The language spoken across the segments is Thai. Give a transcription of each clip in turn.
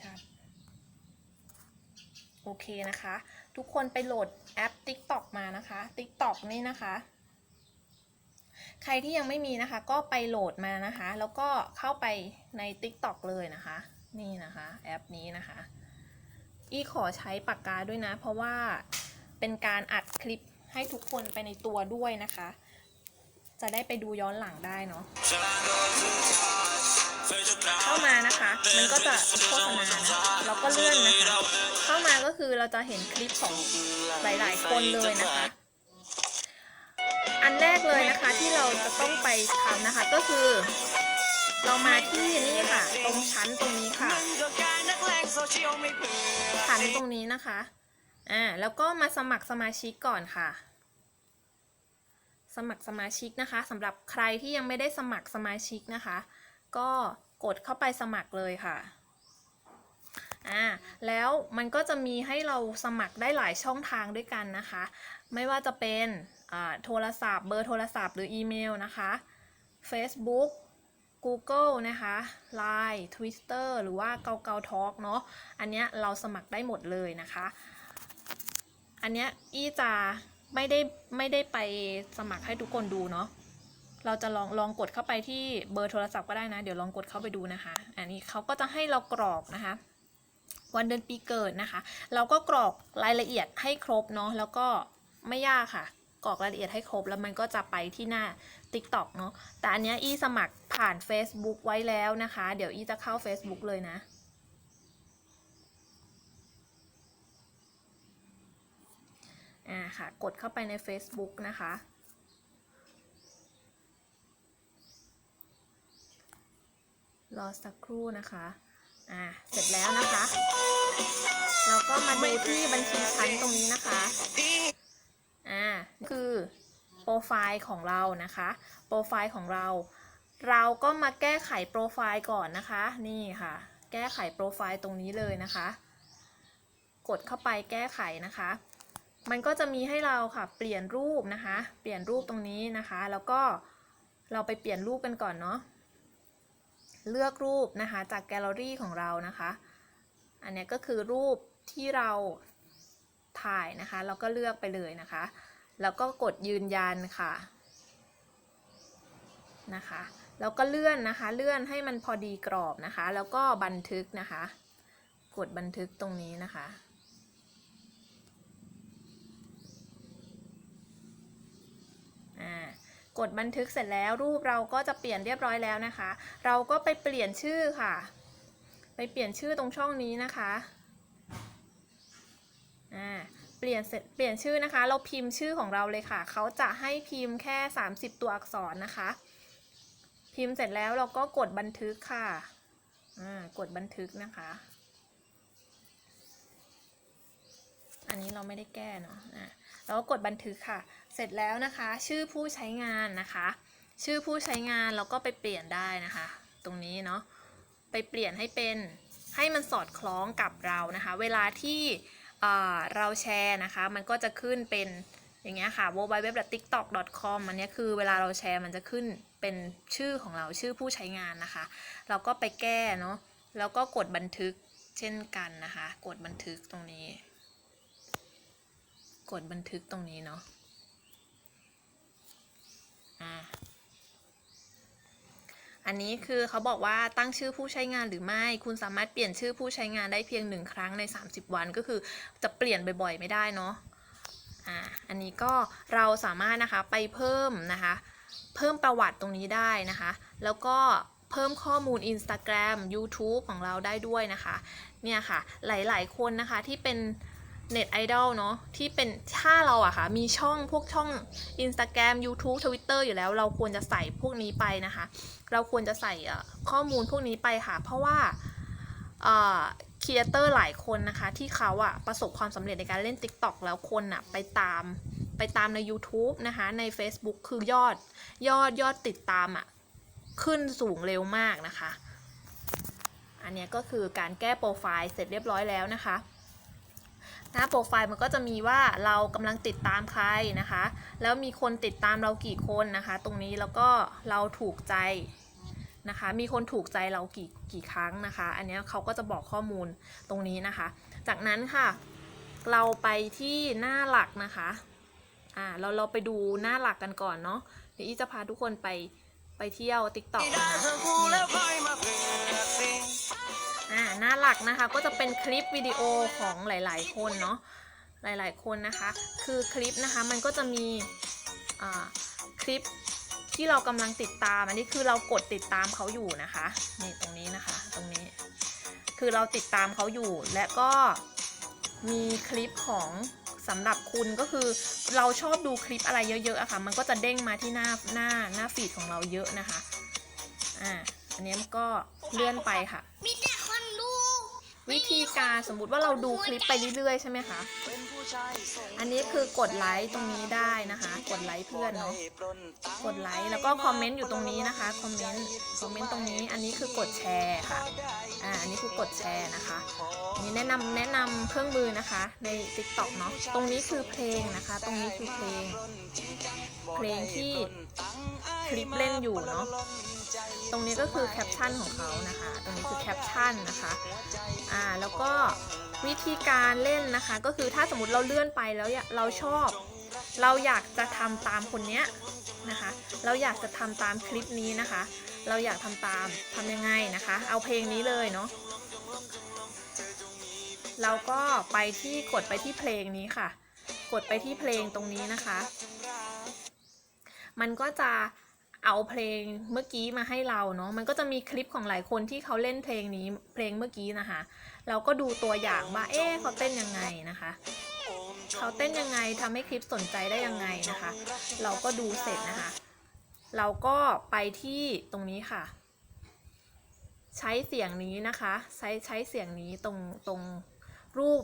ชัด โอเคนะคะ ทุกคนไปโหลดแอป TikTok มานะคะ TikTok นี่นะคะ ใครที่ยังไม่มีนะคะ ก็ไปโหลดมานะคะ แล้วก็เข้าไปใน TikTok เลยนะคะ นี่นะคะแอปนี้นะคะ อีขอใช้ปากกาด้วยนะ เพราะว่าเป็นการอัดคลิปให้ทุกคนไปในตัวด้วยนะคะ จะได้ไปดูย้อนหลังได้เนาะ เข้ามานะคะ มันก็จะโฆษณานะแล้วก็เลื่อนนะคะ เข้ามาก็คือเราจะเห็นคลิปของหลายๆ คนเลยนะคะ อันแรกเลยนะคะที่เราจะต้องไปทำนะคะก็คือ เรามาที่นี่ค่ะ ตรงชั้นตรงนี้ค่ะ ชั้นตรงนี้นะคะ อ่า แล้วก็มาสมัครสมาชิกก่อนค่ะสมัครสมาชิกนะคะสำหรับใครที่ยังไม่ได้สมัครสมาชิกนะคะ ก็กดเข้าไปสมัครเลยค่ะอ่าแล้วมันก็จะมีให้เราสมัครได้หลายช่องทางด้วยกันนะคะ ไม่ว่าจะเป็นอ่าโทรศัพท์เบอร์โทรศัพท์หรืออีเมลนะคะ Facebook Google นะคะ Line Twitter หรือว่าเกาเกาทอ k เนาะอันเนี้ยเราสมัครได้หมดเลยนะคะ อันเนี้ยอี้จะไม่ได้ไม่ได้ไปสมัครให้ทุกคนดูเนาะ เราจะลองลองกดเข้าไปที่เบอร์โทรศัพท์ก็ได้นะ เดี๋ยวลองกดเข้าไปดูนะคะ อันนี้เขาก็จะให้เรากรอกนะคะ วันเดือนปีเกิดนะคะ เราก็กรอกรายละเอียดให้ครบเนาะแล้วก็ไม่ยากค่ะกรอกรายละเอียดให้ครบแล้วมันก็จะไปที่หน้า TikTok เนาะแต่อันเนี้ยอีสมัครผ่าน Facebook ไว้แล้วนะคะ เดี๋ยวอีจะเข้า Facebook เลยนะ อ่าค่ะ กดเข้าไปใน Facebook นะคะ รอสักครู่นะคะ อ่า เสร็จแล้วนะคะ เราก็มาดูที่บัญชีชั้นตรงนี้นะคะ อ่า คือโปรไฟล์ของเรานะคะ โปรไฟล์ของเรา เราก็มาแก้ไขโปรไฟล์ก่อนนะคะ นี่ค่ะ แก้ไขโปรไฟล์ตรงนี้เลยนะคะ กดเข้าไปแก้ไขนะคะ มันก็จะมีให้เราค่ะ เปลี่ยนรูปนะคะ เปลี่ยนรูปตรงนี้นะคะ แล้วก็เราไปเปลี่ยนรูปกันก่อนเนาะ เลือกรูปนะคะจากแกลเลอรี่ของเรานะคะ อันนี้ก็คือรูปที่เราถ่ายนะคะเราก็เลือกไปเลยนะคะ แล้วก็กดยืนยันค่ะนะคะแล้วก็เลื่อนนะคะเลื่อนให้มันพอดีกรอบนะคะ แล้วก็บันทึกนะคะ กดบันทึกตรงนี้นะคะ อ่า กดบันทึกเสร็จแล้วรูปเราก็จะเปลี่ยนเรียบร้อยแล้วนะคะ เราก็ไปเปลี่ยนชื่อค่ะ ไปเปลี่ยนชื่อตรงช่องนี้นะคะอ่าเปลี่ยนเสร็จเปลี่ยนชื่อนะคะ เราพิมพ์ชื่อของเราเลยค่ะ เขาจะให้พิมพ์แค่ 30 ตัวอักษรนะคะ พิมพ์เสร็จแล้วเราก็กดบันทึกค่ะอ่ากดบันทึกนะคะ อันนี้เราไม่ได้แก้เนาะอะ เราก็กดบันทึกค่ะ เสร็จแล้วนะคะ ชื่อผู้ใช้งานนะคะ ชื่อผู้ใช้งานเราก็ไปเปลี่ยนได้นะคะ ตรงนี้เนาะไปเปลี่ยนให้เป็นให้มันสอดคล้องกับเรานะคะ เวลาที่เราแชร์นะคะ มันก็จะขึ้นเป็นอย่างเงี้ยค่ะ www.tiktok.com อันนี้คือเวลาเราแชร์มันจะขึ้นเป็นชื่อของเราชื่อผู้ใช้งานนะคะ เราก็ไปแก้เนาะแล้วก็กดบันทึกเช่นกันนะคะ กดบันทึกตรงนี้ กดบันทึกตรงนี้เนาะอ่าอันนี้คือเขาบอกว่าตั้งชื่อผู้ใช้งานหรือไม่ คุณสามารถเปลี่ยนชื่อผู้ใช้งานได้เพียงหนึ่งครั้งใน 30 วันก็คือจะเปลี่ยนบ่อยๆ ไม่ได้เนาะอ่าอันนี้ก็เราสามารถนะคะไปเพิ่มนะคะ เพิ่มประวัติตรงนี้ได้นะคะ แล้วก็เพิ่มข้อมูล Instagram YouTube ของเราได้ด้วยนะคะ เนี่ยค่ะหลายๆคนนะคะที่เป็น เน็ตไอดอลเนาะที่เป็นถ้าเราอะค่ะ มีช่องพวกช่อง Instagram YouTube Twitter อยู่แล้ว เราควรจะใส่พวกนี้ไปนะคะ เราควรจะใส่ข้อมูลพวกนี้ไปค่ะ เพราะว่าครีเอเตอร์หลายคนนะคะ ที่เขาอะประสบความสำเร็จในการเล่น TikTok แล้วคนอะไปตามไปตามใน YouTube นะคะ ใน Facebook คือยอดยอดยอดติดตามอะขึ้นสูงเร็วมากนะคะ อันนี้ก็คือการแก้โปรไฟล์เสร็จเรียบร้อยแล้วนะคะ น้าโปรไฟล์มันก็จะมีว่าเรากำลังติดตามใครนะคะ แล้วมีคนติดตามเรากี่คนนะคะ ตรงนี้แล้วก็เราถูกใจนะคะมีคนถูกใจเรากี่กี่ครั้งนะคะ อันเนี้ยเขาก็จะบอกข้อมูลตรงนี้นะคะ จากนั้นค่ะ เราไปที่หน้าหลักนะคะอ่าเราเราไปดูหน้าหลักกันก่อนเนาะเดี๋ยวอีจะพาทุกคนไปไปเที่ยว TikTok นะคะ อ่าหน้าหลักนะคะก็จะเป็นคลิปวิดีโอของหลาย ๆ คนเนาะหลาย ๆ คนนะคะ คือคลิปนะคะมันก็จะมีอ่าคลิปที่เรากำลังติดตามอันนี้คือเรากดติดตามเขาอยู่นะคะนี่ตรงนี้นะคะตรงนี้ คือเราติดตามเขาอยู่ และก็มีคลิปของสำหรับคุณก็คือเราชอบดูคลิปอะไรเยอะๆอะค่ะ มันก็จะเด้งมาที่หน้าหน้าหน้าฟีดของเราเยอะนะคะ อ่า อันนี้มันก็เลื่อนไปค่ะ วิธีการสมมุติว่าเราดูคลิปไปเรื่อยๆใช่ไหมคะ อันนี้คือกดไลค์ตรงนี้ได้นะคะ กดไลค์เพื่อนเนาะกดไลค์แล้วก็คอมเมนต์อยู่ตรงนี้นะคะคอมเมนต์คอมเมนต์ตรงนี้ อันนี้คือกดแชร์ค่ะอ่าอันนี้คือกดแชร์นะคะนนี้แนะนำแนะนำเครื่องมือนะคะใน TikTok เนาะตรงนี้คือเพลงนะคะ ตรงนี้คือเพลง เพลงที่คลิปเล่นอยู่เนาะตรงนี้ก็คือแคปชั่นของเขานะคะ ตรงนี้คือแคปชั่นนะคะอ่าแล้วก็วิธีการเล่นนะคะ ก็คือถ้าสมมติเราเลื่อนไปแล้วเราชอบ เราอยากจะทำตามคนเนี้ยนะคะ เราอยากจะทำตามคลิปนี้นะคะ เราอยากทำตามทำยังไงนะคะ เอาเพลงนี้เลยเนาะเราก็ไปที่กดไปที่เพลงนี้ค่ะ กดไปที่เพลงตรงนี้นะคะ มันก็จะเอาเพลงเมื่อกี้มาให้เราเนาะ มันก็จะมีคลิปของหลายคนที่เขาเล่นเพลงนี้เพลงเมื่อกี้นะคะ เราก็ดูตัวอย่างว่า เอ๊ะเขาเต้นยังไงนะคะ เขาเต้นยังไงทำให้คลิปสนใจได้ยังไงนะคะ เราก็ดูเสร็จนะคะ เราก็ไปที่ตรงนี้ค่ะ ใช้เสียงนี้นะคะ ใช้ใช้เสียงนี้ตรงตรงรูป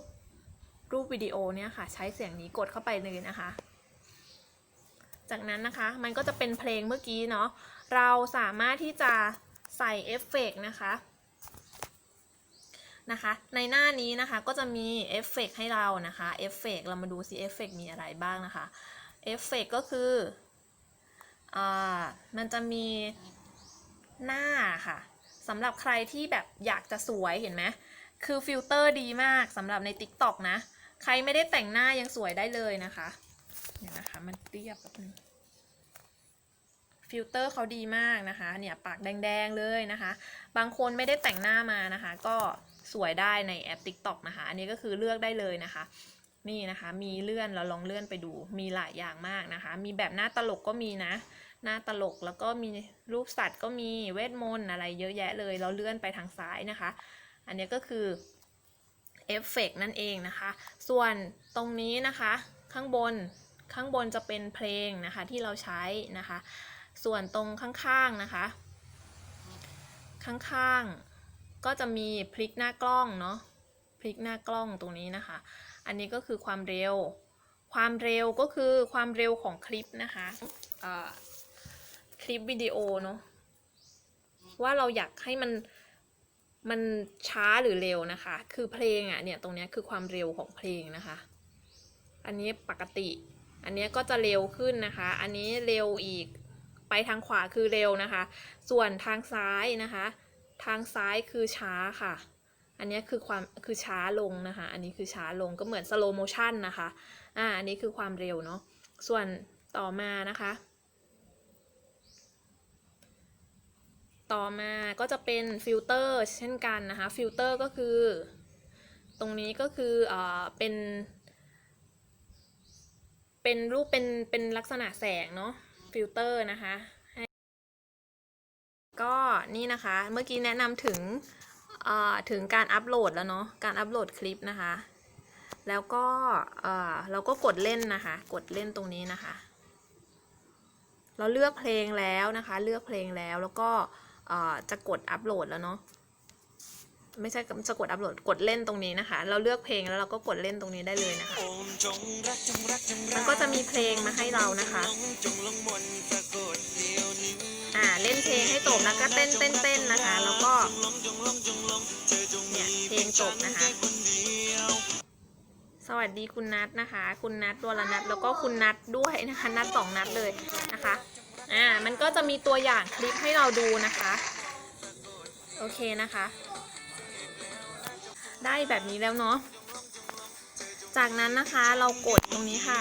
รูปวิดีโอเนี่ยค่ะ ใช้เสียงนี้กดเข้าไปเลยนะคะ จากนั้นนะคะมันก็จะเป็นเพลงเมื่อกี้เนาะเราสามารถที่จะใส่เอฟเฟกต์นะคะ นะคะ ในหน้านี้นะคะก็จะมีเอฟเฟกต์ให้เรานะคะเอฟเฟกต์เรามาดูซิเอฟเฟกต์มีอะไรบ้างนะคะเอฟเฟกต์ก็คืออ่ามันจะมีหน้าค่ะสำหรับใครที่แบบอยากจะสวยเห็นไหมคือฟิลเตอร์ดีมากสำหรับใน TikTok นะ ใครไม่ได้แต่งหน้ายังสวยได้เลยนะคะเดี๋ยวนะคะมันเรียบแป๊บนึงฟิลเตอร์เขาดีมากนะคะ เนี่ยปากแดงๆเลยนะคะ บางคนไม่ได้แต่งหน้ามานะคะ ก็ สวยได้ในแอป TikTok นะคะ อันนี้ก็คือเลือกได้เลยนะคะ นี่นะคะมีเลื่อนเราลองเลื่อนไปดูมีหลายอย่างมากนะคะ มีแบบหน้าตลกก็มีนะ หน้าตลกแล้วก็มีรูปสัตว์ก็มีเวทมนต์อะไรเยอะแยะเลย เราเลื่อนไปทางซ้ายนะคะ อันนี้ก็คือเอฟเฟกนั่นเองนะคะ ส่วนตรงนี้นะคะข้างบนข้างบนจะเป็นเพลงนะคะที่เราใช้นะคะ ส่วนตรงข้างๆนะคะ ข้างๆ ก็จะมีพลิกหน้ากล้องเนาะพลิกหน้ากล้องตรงนี้นะคะ อันนี้ก็คือความเร็ว ความเร็วก็คือความเร็วของคลิปนะคะคลิปวิดีโอเนาะว่าเราอยากให้มันมันช้าหรือเร็วนะคะ คือเพลงอะเนี่ยตรงนี้คือความเร็วของเพลงนะคะ อันนี้ปกติ อันนี้ก็จะเร็วขึ้นนะคะ อันนี้เร็วอีกไปทางขวาคือเร็วนะคะ ส่วนทางซ้ายนะคะ ทางซ้ายคือช้าค่ะ อันนี้คือความคือช้าลงนะคะ อันนี้คือช้าลงก็เหมือนสโลโมชันนะคะ อ่า อันนี้คือความเร็วเนาะ ส่วนต่อมานะคะ ต่อมาก็จะเป็นฟิลเตอร์เช่นกันนะคะ ฟิลเตอร์ก็คือ ตรงนี้ก็คือเอ่อเป็น เป็นรูปเป็นเป็นลักษณะแสงเนาะ ฟิลเตอร์นะคะ นี่นะคะ เมื่อกี้แนะนำถึงถึงการอัปโหลดแล้วเนาะการอัปโหลดคลิปนะคะ แล้วก็เราก็กดเล่นนะคะ กดเล่นตรงนี้นะคะ เราเลือกเพลงแล้วนะคะ เลือกเพลงแล้วแล้วก็จะกดอัปโหลดแล้วเนาะไม่ใช่จะกดอัปโหลดกดเล่นตรงนี้นะคะ เราเลือกเพลงแล้วเราก็กดเล่นตรงนี้ได้เลยนะคะมันก็จะมีเพลงมาให้เรานะคะ เล่นเพลงให้จบแล้วก็เต้นเต้นเต้นนะคะ แล้วก็เนี่ยเพลงจบนะคะ สวัสดีคุณนัทนะคะ คุณนัทวรนัทแล้วก็คุณนัทด้วยนะคะนัทสองนัทเลยนะคะอ่ามันก็จะมีตัวอย่างคลิปให้เราดูนะคะ โอเคนะคะ ได้แบบนี้แล้วเนาะ จากนั้นนะคะเรากดตรงนี้ค่ะ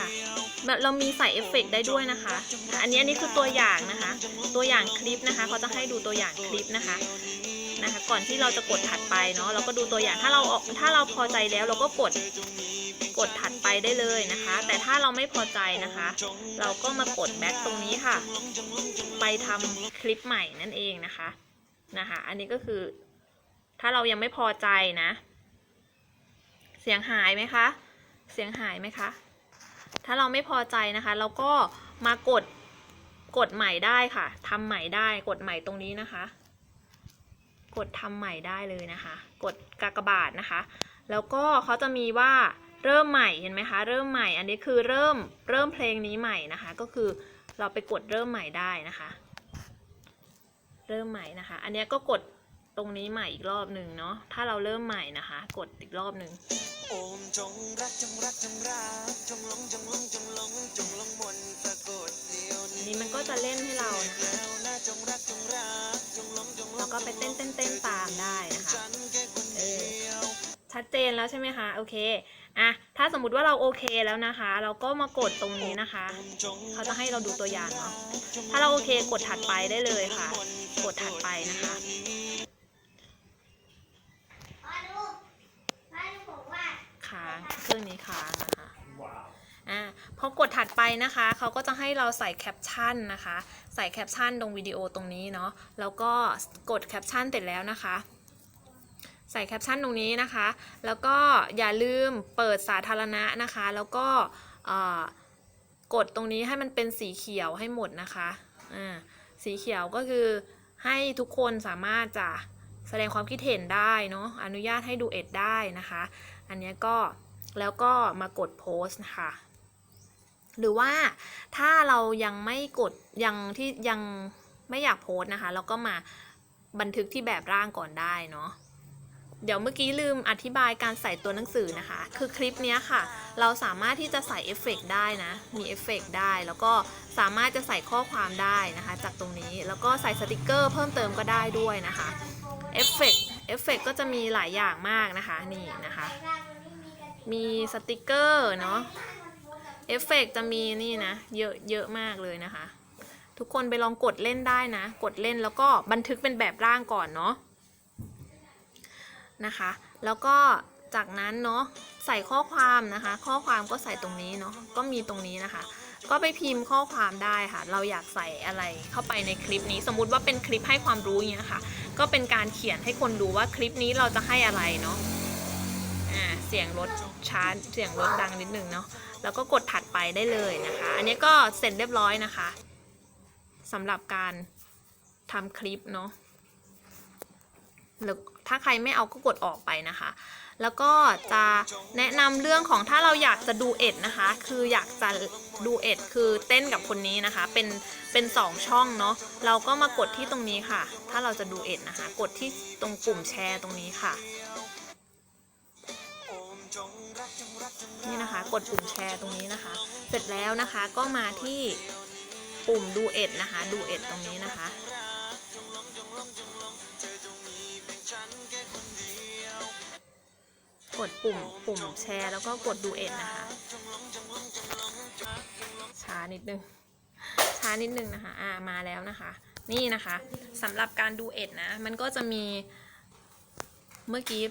แบบเรามีใส่เอฟเฟกได้ด้วยนะคะ อันนี้อันนี้คือตัวอย่างนะคะ ตัวอย่างคลิปนะคะเขาจะให้ดูตัวอย่างคลิปนะคะนะคะ ก่อนที่เราจะกดถัดไปเนาะเราก็ดูตัวอย่างถ้าเราออกถ้าเราพอใจแล้วเราก็กดกดถัดไปได้เลยนะคะ แต่ถ้าเราไม่พอใจนะคะ เราก็มากดแบ็กตรงนี้ค่ะ ไปทำคลิปใหม่นั่นเองนะคะนะคะ อันนี้ก็คือ ถ้าเรายังไม่พอใจนะ เสียงหายไหมคะ เสียงหายไหมคะ ถ้าเราไม่พอใจนะคะ เราก็มากดกดใหม่ได้ค่ะทำใหม่ได้กดใหม่ตรงนี้นะคะ กดทำใหม่ได้เลยนะคะ กดกากบาทนะคะ แล้วก็เขาจะมีว่าเริ่มใหม่เห็นไหมคะ เริ่มใหม่ อันนี้คือเริ่มเริ่มเพลงนี้ใหม่นะคะ ก็คือเราไปกดเริ่มใหม่ได้นะคะ เริ่มใหม่นะคะ อันนี้ก็กด ตรงนี้ใหม่อีกรอบหนึ่งเนาะ ถ้าเราเริ่มใหม่นะคะ กดอีกรอบหนึ่งโอมจงรักจงรักจงรักจงหลงจงหลงจงหลงจงหลงมนต์สะกดเดียวอันนี้มันก็จะเล่นให้เรานะคะ แล้วนะจงรักจงรักจงหลงจงหลแล้วงก็ไปเต้นเต้นเต้นตามได้นะคะ ฉันแค่คนเดียว ชัดเจนแล้วใช่ไหมคะ โอเค อะ ถ้าสมมุติว่าเราโอเคแล้วนะคะ เราก็มากดตรงนี้นะคะ เขาจะให้เราดูตัวอย่างเนาะ ถ้าเราโอเคกดถัดไปได้เลยค่ะ กดถัดไปนะคะ พ่อดูพ่อดูผมว่า ค้างเครื่องนี้ค้างนะคะอ่าพอกดถัดไปนะคะ เขาก็จะให้เราใส่แคปชั่นนะคะ ใส่แคปชั่นตรงวิดีโอตรงนี้เนาะแล้วก็กดแคปชั่นเสร็จแล้วนะคะ ใส่แคปชั่นตรงนี้นะคะ แล้วก็อย่าลืมเปิดสาธารณะนะคะ แล้วก็กดตรงนี้ให้มันเป็นสีเขียวให้หมดนะคะอ่าสีเขียวก็คือให้ทุกคนสามารถจะแสดงความคิดเห็นได้เนาะอนุญาตให้ดูเอ็ดได้นะคะ อันนี้ก็แล้วก็มากดโพสต์ค่ะหรือว่าถ้าเรายังไม่กดยังที่ยังไม่อยากโพสต์นะคะเราก็มาบันทึกที่แบบร่างก่อนได้เนาะเดี๋ยวเมื่อกี้ลืมอธิบายการใส่ตัวหนังสือนะคะ คือคลิปนี้ค่ะ เราสามารถที่จะใส่เอฟเฟกต์ได้นะ มีเอฟเฟกต์ได้ แล้วก็สามารถจะใส่ข้อความได้นะคะ จากตรงนี้ แล้วก็ใส่สติกเกอร์เพิ่มเติมก็ได้ด้วยนะคะ เอฟเฟกต์ เอฟเฟกต์ก็จะมีหลายอย่างมากนะคะนี่นะคะ มีสติกเกอร์เนาะเอฟเฟกต์จะมีนี่นะเยอะเยอะมากเลยนะคะ ทุกคนไปลองกดเล่นได้นะ กดเล่นแล้วก็บันทึกเป็นแบบร่างก่อนเนาะนะคะ แล้วก็จากนั้นเนาะใส่ข้อความนะคะ ข้อความก็ใส่ตรงนี้เนาะก็มีตรงนี้นะคะ ก็ไปพิมพ์ข้อความได้ค่ะ เราอยากใส่อะไรเข้าไปในคลิปนี้ สมมุติว่าเป็นคลิปให้ความรู้อย่างเงี้ยค่ะ ก็เป็นการเขียนให้คนดูว่าคลิปนี้เราจะให้อะไรเนาะอ่าเสียงรถช้าเสียงรถดังนิดนึงเนาะแล้วก็กดถัดไปได้เลยนะคะ อันนี้ก็เสร็จเรียบร้อยนะคะสำหรับการทำคลิปเนาะหรือถ้าใครไม่เอาก็กดออกไปนะคะ แล้วก็จะแนะนำเรื่องของถ้าเราอยากจะดูเอ็ดนะคะ คืออยากจะดูเอ็ดคือเต้นกับคนนี้นะคะ เป็นเป็นสองช่องเนาะเราก็มากดที่ตรงนี้ค่ะ ถ้าเราจะดูเอ็ดนะคะ กดที่ตรงปุ่มแชร์ตรงนี้ค่ะนี่นะคะ กดปุ่มแชร์ตรงนี้นะคะ เสร็จแล้วนะคะก็มาที่ปุ่มดูเอ็ดนะคะ ดูเอ็ดตรงนี้นะคะ กดปุ่มปุ่มแชร์แล้วก็กดดูเอ็ดนะคะช้านิดนึงช้านิดนึงนะคะอ่ามาแล้วนะคะ นี่นะคะสำหรับการดูเอ็ดนะมันก็จะมีเมื่อกี้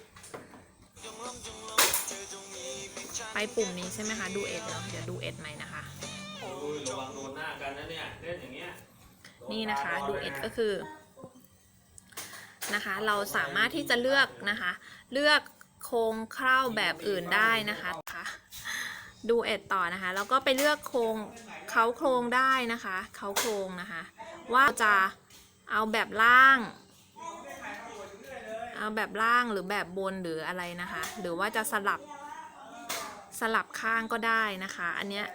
ไปปุ่มนี้ใช่ไหมคะดูเอ็ดเนาะเดี๋ยวดูเอ็ดใหม่นะคะอุ้ยระวังโดนหน้ากันนะเนี่ยเล่นอย่างเงี้ยนี่นะคะดูเอ็ดก็คือนะคะ เราสามารถที่จะเลือกนะคะ เลือก โครงเคร่าวแบบอื่นได้นะคะดูเอ็ดต่อนะคะแล้วก็ไปเลือกโครงเขาโครงได้นะคะเขาโครงนะคะ ว่าจะเอาแบบล่าง เอาแบบล่างหรือแบบบนหรืออะไรนะคะ หรือว่าจะสลับสลับข้างก็ได้นะคะ อันเนี้ย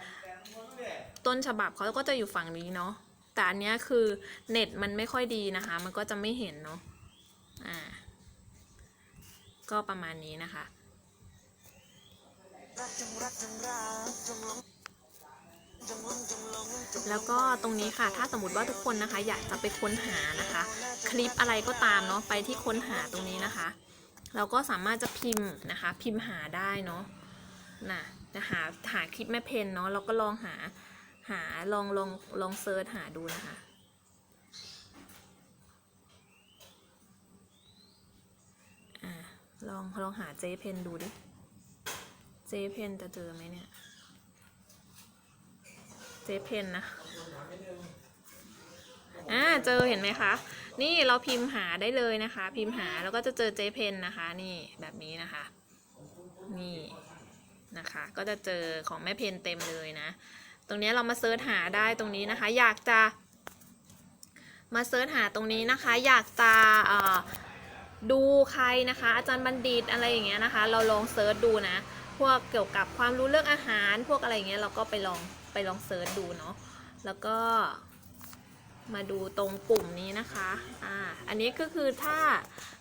ต้นฉบับเขาก็จะอยู่ฝั่งนี้เนาะแต่อันเนี้ยคือเน็ตมันไม่ค่อยดีนะคะ มันก็จะไม่เห็นเนาะอ่า ก็ประมาณนี้นะคะแล้วก็ตรงนี้ค่ะ ถ้าสมมติว่าทุกคนนะคะ อยากจะไปค้นหานะคะ คลิปอะไรก็ตามเนาะไปที่ค้นหาตรงนี้นะคะ เราก็สามารถจะพิมพ์นะคะ พิมพ์หาได้เนาะน่ะจะหาหาคลิปแม่เพนเนาะเราก็ลองหาหาลองลองลองเซิร์ชหาดูนะคะ อะ ลองลองหาเจเพนดูดิ เจเพนจะเจอไหมเนี่ย เจเพนนะ อ่า เจอเห็นไหมคะ นี่เราพิมพ์หาได้เลยนะคะ พิมพ์หาแล้วก็จะเจอเจเพนนะคะ นี่แบบนี้นะคะ นี่นะคะ ก็จะเจอของแม่เพนเต็มเลยนะ ตรงนี้เรามาเซิร์ชหาได้ตรงนี้นะคะ อยากจะ มาเซิร์ชหาตรงนี้นะคะ อยากจะเอ่อ ดูใครนะคะ อาจารย์บัณฑิตอะไรอย่างเงี้ยนะคะ เราลองเซิร์ชดูนะ พวกเกี่ยวกับความรู้เรื่องอาหาร พวกอะไรอย่างเงี้ยเราก็ไปลองไปลองเซิร์ชดูเนาะแล้วก็ มาดูตรงปุ่มนี้นะคะ อ่า อันนี้ก็คือถ้า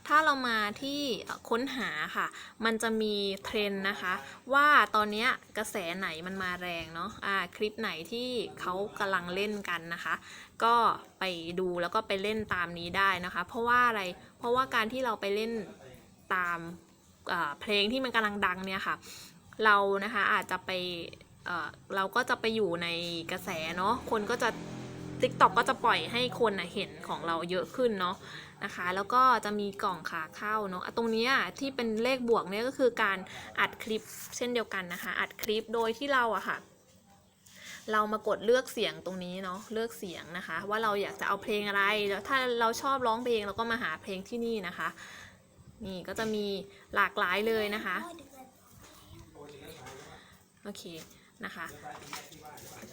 ถ้าเรามาที่ค้นหาค่ะ มันจะมีเทรนนะคะ ว่าตอนนี้กระแสไหนมันมาแรงเนาะ อ่า คลิปไหนที่เขากำลังเล่นกันนะคะ ก็ไปดูแล้วก็ไปเล่นตามนี้ได้นะคะ เพราะว่าอะไร เพราะว่าการที่เราไปเล่นตามเพลงที่มันกำลังดังเนี่ยค่ะ เรานะคะอาจจะไปเเราก็จะไปอยู่ในกระแสเนาะ คนก็จะ TikTok ก็จะปล่อยให้คนนะเห็นของเราเยอะขึ้นเนาะนะคะ แล้วก็จะมีกล่องขาเข้าเนาะตรงนี้ที่เป็นเลขบวกเนี่ยก็คือการอัดคลิปเช่นเดียวกันนะคะ อัดคลิปโดยที่เราอะค่ะ เรามากดเลือกเสียงตรงนี้เนาะเลือกเสียงนะคะ ว่าเราอยากจะเอาเพลงอะไรแล้วถ้าเราชอบร้องเพลงเราก็มาหาเพลงที่นี่นะคะ นี่ก็จะมีหลากหลายเลยนะคะโอเค นะคะ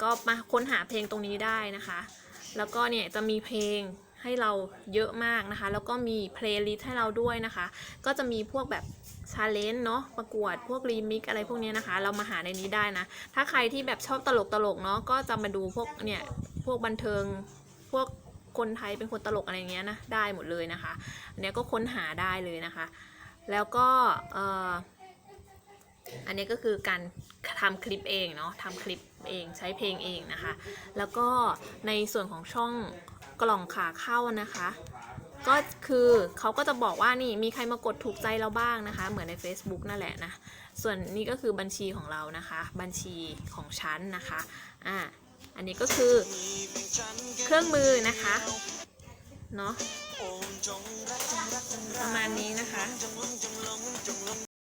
ก็มาค้นหาเพลงตรงนี้ได้นะคะ แล้วก็เนี่ยจะมีเพลงให้เราเยอะมากนะคะ แล้วก็มีเพลย์ลิสต์ให้เราด้วยนะคะ ก็จะมีพวกแบบชาเลนจ์เนาะประกวดพวกรีมิกอะไรพวกนี้นะคะ เรามาหาในนี้ได้นะ ถ้าใครที่แบบชอบตลกตลกเนาะก็จะมาดูพวกเนี่ยพวกบันเทิงพวกคนไทยเป็นคนตลกอะไรเงี้ยนะได้หมดเลยนะคะอันเนี้ยก็ค้นหาได้เลยนะคะ แล้วก็เอ่อ อันนี้ก็คือการทำคลิปเองเนาะทำคลิปเองใช้เพลงเองนะคะ แล้วก็ในส่วนของช่องกล่องขาเข้านะคะ ก็คือเขาก็จะบอกว่านี่มีใครมากดถูกใจเราบ้างนะคะ เหมือนใน Facebook นั่นแหละนะ ส่วนนี้ก็คือบัญชีของเรานะคะ บัญชีของฉันนะคะอ่าอันนี้ก็คือเครื่องมือนะคะเนาะประมาณนี้นะคะ